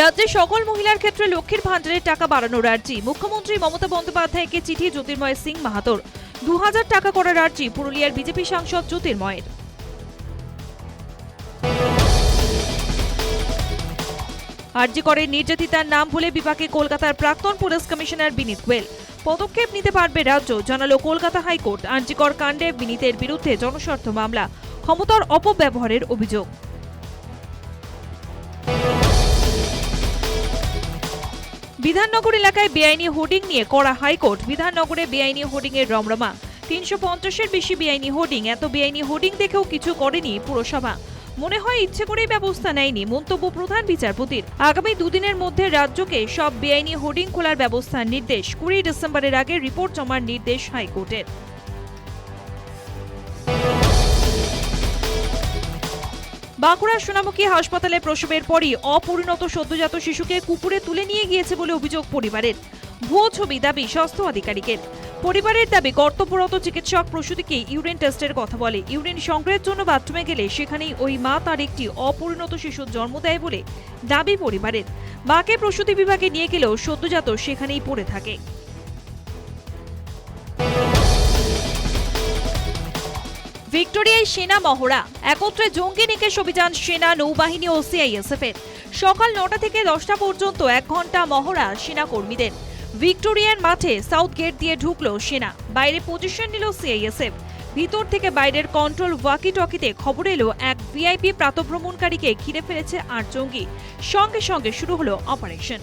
রাজ্যের সকল মহিলার ক্ষেত্রে লক্ষ্মীর ভাণ্ডারের টাকা বাড়ানোর আর্জি। মুখ্যমন্ত্রী মমতা বন্দ্যোপাধ্যায়কে চিঠি জ্যোতির্ময় সিং মাহাতোর। দু টাকা করার আর্জি পুরুলিয়ার বিজেপি সাংসদ জ্যোতির্ময়ের। আর্জি করে নির্যাতিতার নাম ভুলে বিপাকে কলকাতার প্রাক্তন পুলিশ কমিশনার বিনীত গোয়েল। পদক্ষেপ নিতে পারবে রাজ্য, জানালো কলকাতা হাইকোর্ট। আর্জিকর কাণ্ডে বিনীতের বিরুদ্ধে জনস্বার্থ মামলা, ক্ষমতার অপব্যবহারের অভিযোগ। বিধাননগর এলাকায় বেআইনি হোর্ডিং নিয়ে করা হাইকোর্ট। বিধাননগরে বেআইনি হোর্ডিং এর রমরমা। তিনশো পঞ্চাশের বেশি বেআইনি হোর্ডিং। এত বেআইনি হোর্ডিং দেখেও কিছু করেনি পুরসভা। মনে হয় ইচ্ছে করেই ব্যবস্থা নেয়নি, মন্তব্য প্রধান বিচারপতির। আগামী দুদিনের মধ্যে রাজ্যকে সব বেআইনি হোর্ডিং খোলার ব্যবস্থার নির্দেশ। কুড়ি ডিসেম্বরের আগে রিপোর্ট জমার নির্দেশ হাইকোর্টের। বাঁকুড়ার সোনামুখী হাসপাতালে প্রসবের পরই অপরিণত সদ্যজাত শিশুকে কুকুরে তুলে নিয়ে গিয়েছে বলে অভিযোগ পরিবারের। ভুয়ো ছবি দাবি স্বাস্থ্য আধিকারিকের। পরিবারের দাবি, কর্তব্যরত চিকিৎসক প্রসূতিকে ইউরিন টেস্টের কথা বলে। ইউরিন সংগ্রহের জন্য বাথরুমে গেলে সেখানেই ওই মা তার একটি অপরিণত শিশুর জন্ম দেয় বলে দাবি পরিবারের। মাকে প্রসূতি বিভাগে নিয়ে গেলেও সদ্যজাত সেখানেই পড়ে থাকে। ভিক্টোরিয়ায় সেনা মহড়া। একত্রে জঙ্গি নিকেশ অভিযান, সেনা, নৌবাহিনী ও সিআইএসএফ এর সকাল নটা থেকে দশটা পর্যন্ত এক ঘণ্টা মহড়া সেনা কর্মীদের ভিক্টোরিয়ার মাঠে সাউথ গেট দিয়ে ঢুকলো সেনা। বাইরে পজিশন নিল সিআইএসএফ ভিতর থেকে বাইরের কন্ট্রোল ওয়াকি টকিতে খবর এলো, এক ভিআইপি প্রাতভ্রমণকারীকে ঘিরে ফেলেছে আট জঙ্গি। সঙ্গে সঙ্গে শুরু হলো অপারেশন